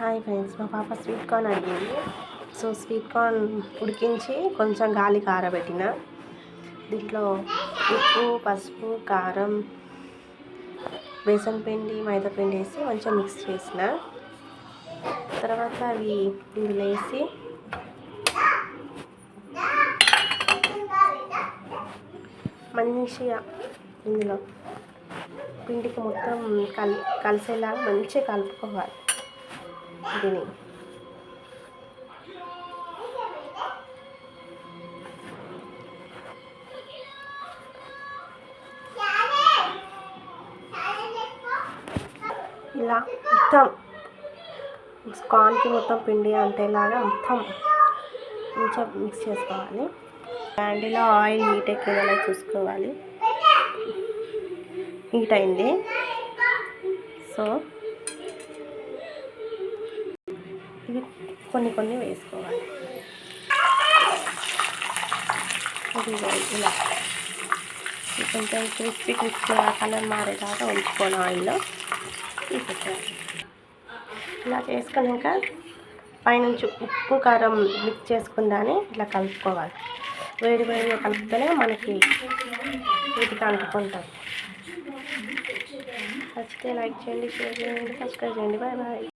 Hi friends మా పాప sweet corn అడిగింది. సో స్వీట్ కార్న్ ఉడికించి కొంచెం గాలి కారబెట్టిన. దీంట్లో ఉప్పు పసుపు కారం బేసన్ పిండి మైదా పిండి వేసి మంచిగా మిక్స్ చేసిన. తర్వాత అవి ఇందులో వేసి మంచిగా ఇందులో పిండికి మొత్తం కల్ కలిసేలాగా మంచిగా కలుపుకోవాలి. దీని ఇలా మొత్తం స్కాన్కి మొత్తం పిండి అంటేలాగా మొత్తం కొంచెం మిక్స్ చేసుకోవాలి. క్యాండీలో ఆయిల్ హీట్ ఎక్కేలా చూసుకోవాలి. హీట్ అయింది. సో కొన్ని కొన్ని వేసుకోవాలి. ఇది ఇలా. కొంచెం క్రిస్పీ క్రిస్పీగా కలర్ మారేదాకా ఉంచుకొని ఆయిల్లో తీసేసేయాలి. ఇలా చేసుకున్నాక పైనుంచి ఉప్పు కారం మిక్స్ చేసుకుందాని ఇట్లా కలుపుకోవాలి. వేడి వేడిగా కలిపితేనే మనకి వీటికి అంటుకుంటుంది నచ్చితే లైక్ చేయండి షేర్ చేయండి సబ్స్క్రైబ్ చేయండి. Bye bye.